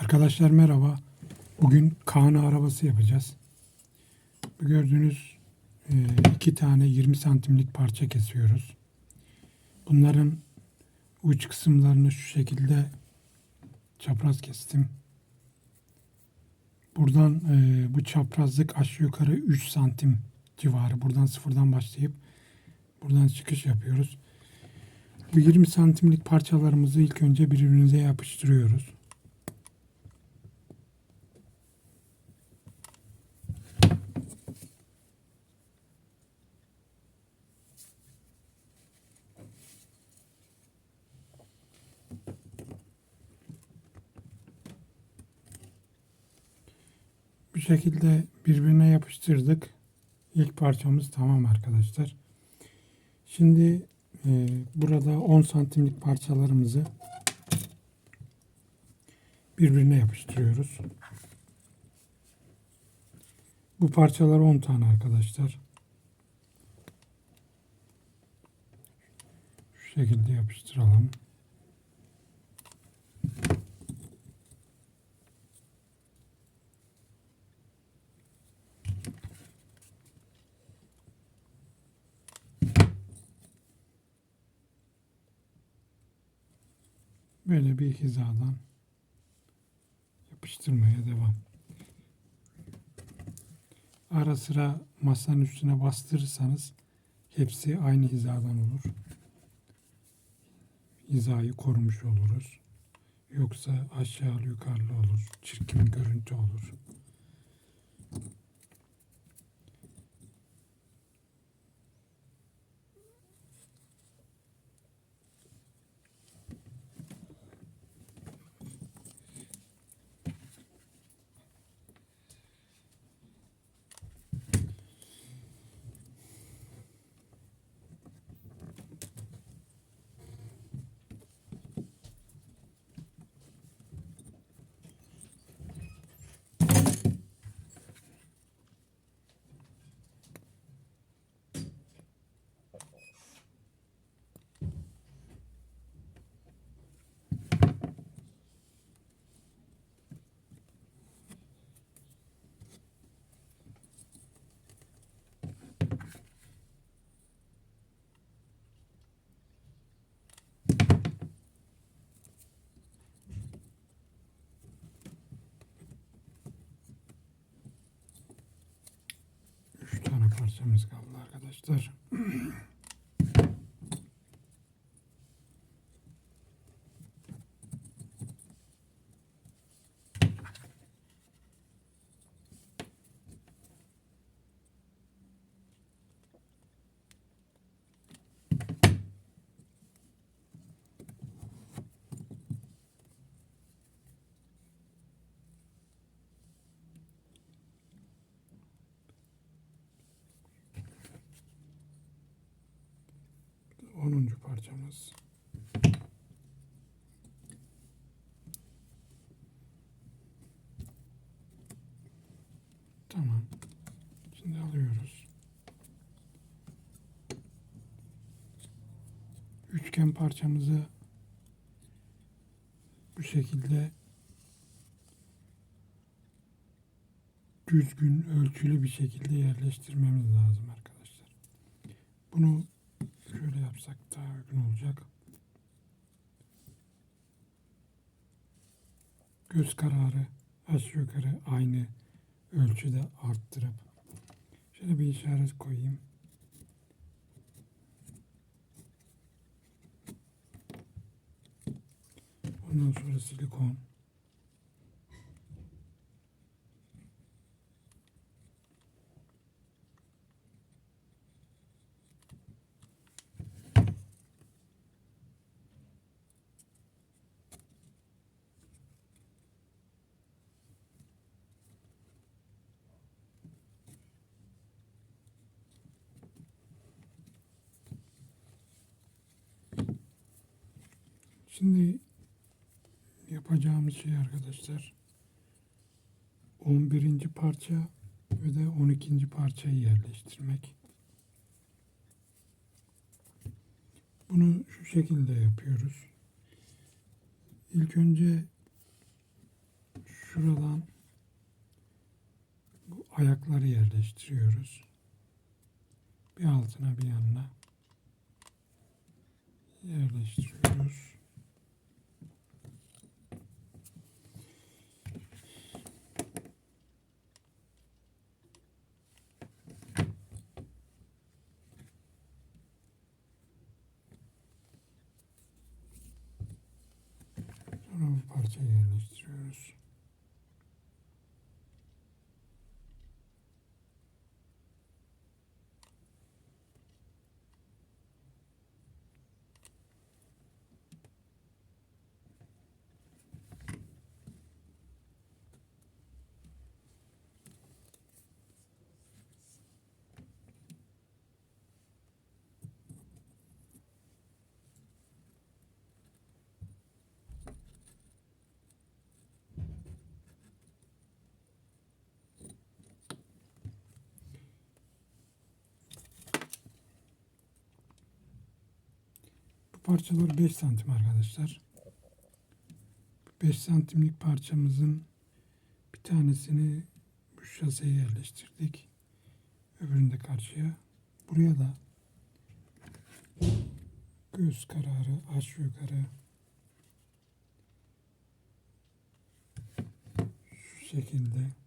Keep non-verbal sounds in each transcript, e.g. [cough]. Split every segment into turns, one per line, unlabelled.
Arkadaşlar merhaba. Bugün Kaan'ı arabası yapacağız. Gördüğünüz e, iki tane 20 santimlik parça kesiyoruz. Bunların uç kısımlarını şu şekilde çapraz kestim. Buradan e, bu çaprazlık aşağı yukarı 3 santim civarı. Buradan sıfırdan başlayıp buradan çıkış yapıyoruz. Bu 20 santimlik parçalarımızı ilk önce birbirimize yapıştırıyoruz. Şekilde birbirine yapıştırdık. İlk parçamız tamam arkadaşlar. Şimdi e, burada 10 santimlik parçalarımızı birbirine yapıştırıyoruz. Bu parçalar 10 tane arkadaşlar. Şu şekilde yapıştıralım. Böyle bir hizadan yapıştırmaya devam. Ara sıra masanın üstüne bastırırsanız hepsi aynı hizadan olur. Hizayı korumuş oluruz. Yoksa aşağı yukarılı olur. Çirkin görüntü olur. Üç tane parçamız kaldı arkadaşlar. [clears throat] parçamız. Tamam. Şimdi alıyoruz. Üçgen parçamızı bu şekilde düzgün, ölçülü bir şekilde yerleştirmemiz lazım arkadaşlar. Bunu Şöyle yapsak daha uygun olacak. Göz kararı aşağı yukarı aynı ölçüde arttırıp şöyle bir işaret koyayım. Ondan sonra silikon. Şimdi yapacağımız şey arkadaşlar 11. parça ve de 12. parçayı yerleştirmek. Bunu şu şekilde yapıyoruz. İlk önce şuradan bu ayakları yerleştiriyoruz. Bir altına bir yanına yerleştiriyoruz. Sonra bu parçayı yerleştiriyoruz. Parçalar 5 santim arkadaşlar. 5 santimlik parçamızın bir tanesini bu şaseye yerleştirdik. Öbürünü de karşıya. Buraya da göz kararı aşağı yukarı şu şekilde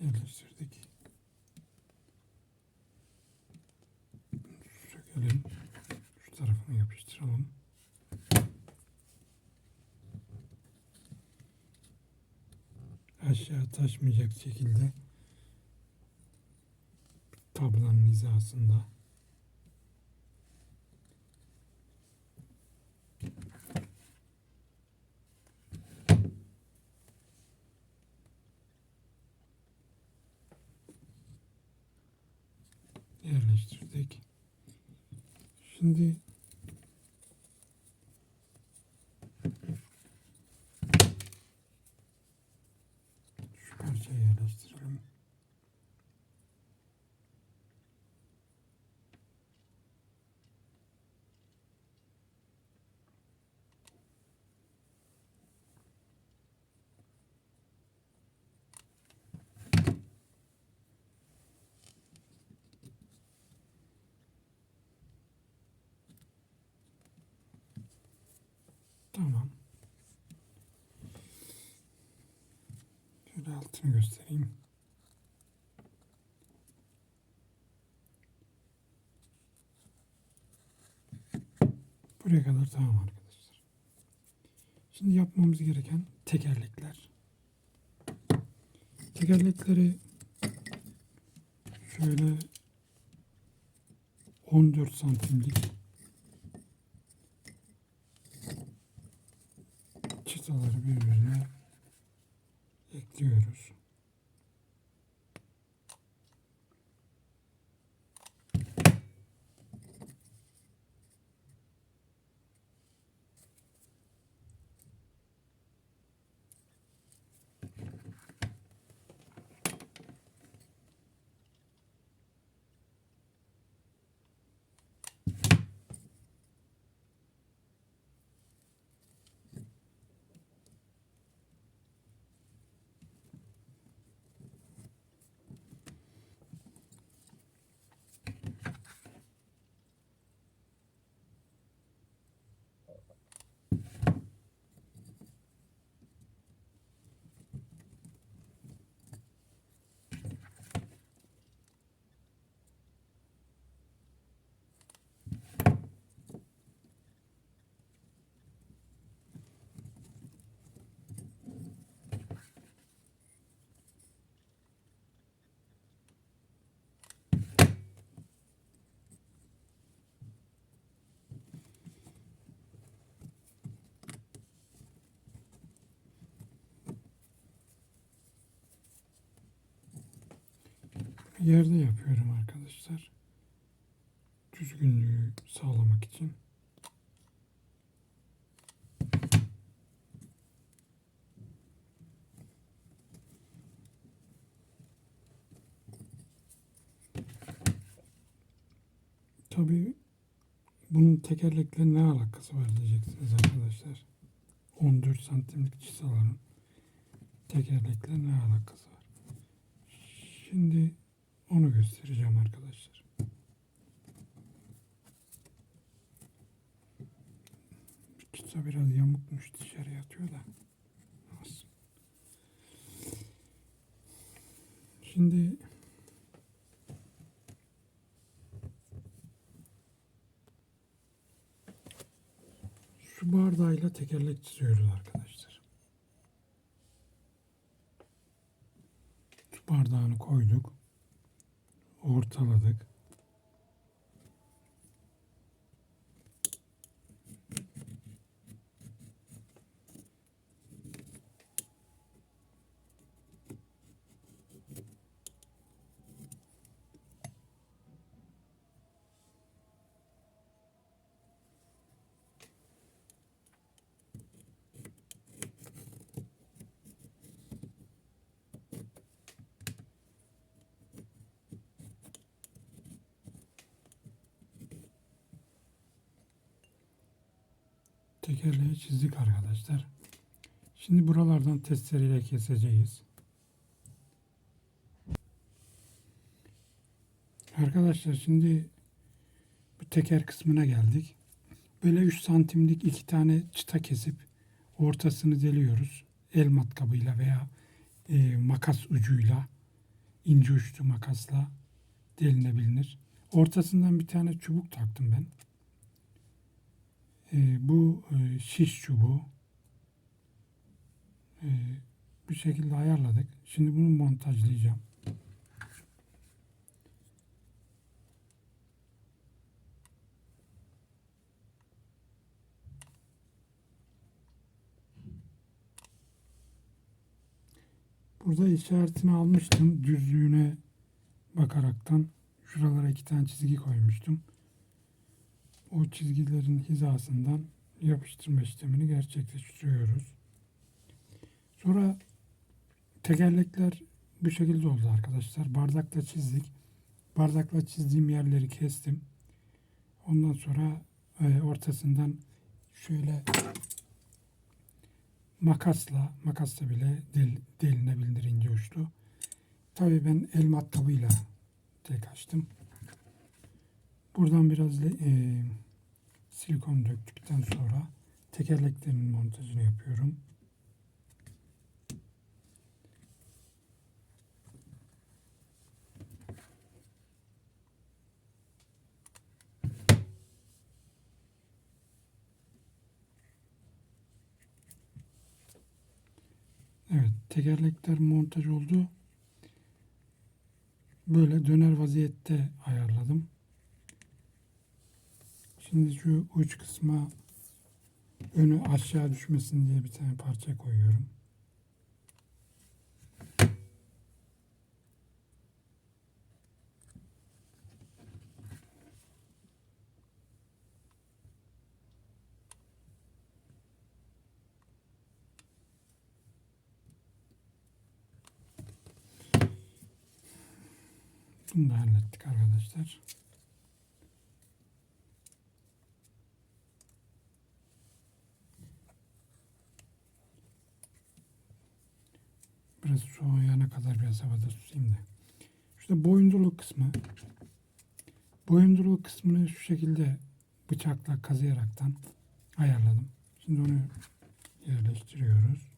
yerleştirdik. Sökelim. Şu tarafını yapıştıralım. Aşağı taşmayacak şekilde tablanın hizasında. Yerleştirdik. Şimdi şu parçayı yerleştirelim. Tamam. Şöyle altını göstereyim. Buraya kadar tamam arkadaşlar. Şimdi yapmamız gereken tekerlekler. Tekerlekleri şöyle 14 santimlik çıtaları birbirine ekliyoruz. Yerde yapıyorum arkadaşlar. Düzgünlüğü sağlamak için. Tabii bunun tekerlekle ne alakası var diyeceksiniz arkadaşlar. 14 santimlik çisaların tekerlekle ne alakası var? Şimdi onu göstereceğim arkadaşlar. Çıta biraz yamukmuş dışarıya atıyor da. Şimdi su bardağıyla tekerlek çiziyoruz arkadaşlar. Su bardağını koyduk. Ortaladık. Tekerleği çizdik arkadaşlar. Şimdi buralardan testereyle keseceğiz. Arkadaşlar şimdi bu teker kısmına geldik. Böyle 3 santimlik iki tane çıta kesip ortasını deliyoruz. El matkabıyla veya e, makas ucuyla ince uçlu makasla delinebilir. Ortasından bir tane çubuk taktım ben. E, bu e, şiş çubuğu e, bu şekilde ayarladık. Şimdi bunu montajlayacağım. Burada işaretini almıştım. Düzlüğüne bakaraktan şuralara iki tane çizgi koymuştum. O çizgilerin hizasından yapıştırma işlemini gerçekleştiriyoruz. Sonra tekerlekler bu şekilde oldu arkadaşlar. Bardakla çizdik. Bardakla çizdiğim yerleri kestim. Ondan sonra e, ortasından şöyle makasla, makasla bile del, delinebilir ince uçlu. Tabii ben el matkabıyla tek açtım. Buradan biraz e, silikon döktükten sonra tekerleklerin montajını yapıyorum. Evet, tekerlekler montaj oldu. Böyle döner vaziyette ayarladım. Şimdi şu uç kısma önü aşağı düşmesin diye bir tane parça koyuyorum. Bunu da hallettik arkadaşlar. Biraz soğuyana kadar biraz havada tutayım da. İşte boyundurluk kısmı. Boyundurluk kısmını şu şekilde bıçakla kazıyaraktan ayarladım. Şimdi onu yerleştiriyoruz.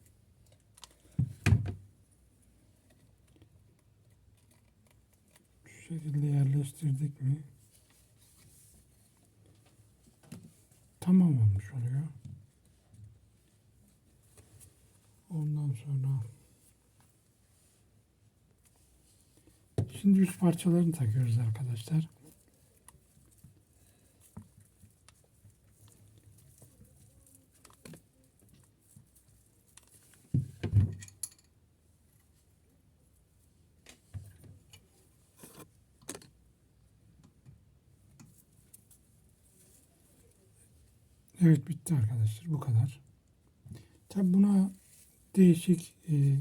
Şu şekilde yerleştirdik mi tamam olmuş oluyor. Ondan sonra Şimdi üst parçalarını takıyoruz arkadaşlar. Evet bitti arkadaşlar. Bu kadar. Tabi buna değişik e,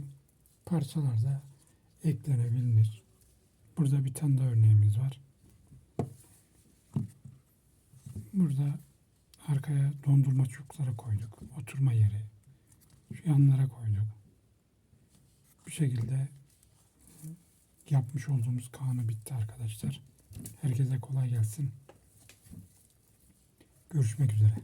parçalar da eklenebilir. Burada bir tane daha örneğimiz var. Burada arkaya dondurma çubukları koyduk. Oturma yeri. Şu yanlara koyduk. Bu şekilde yapmış olduğumuz kanı bitti arkadaşlar. Herkese kolay gelsin. Görüşmek üzere.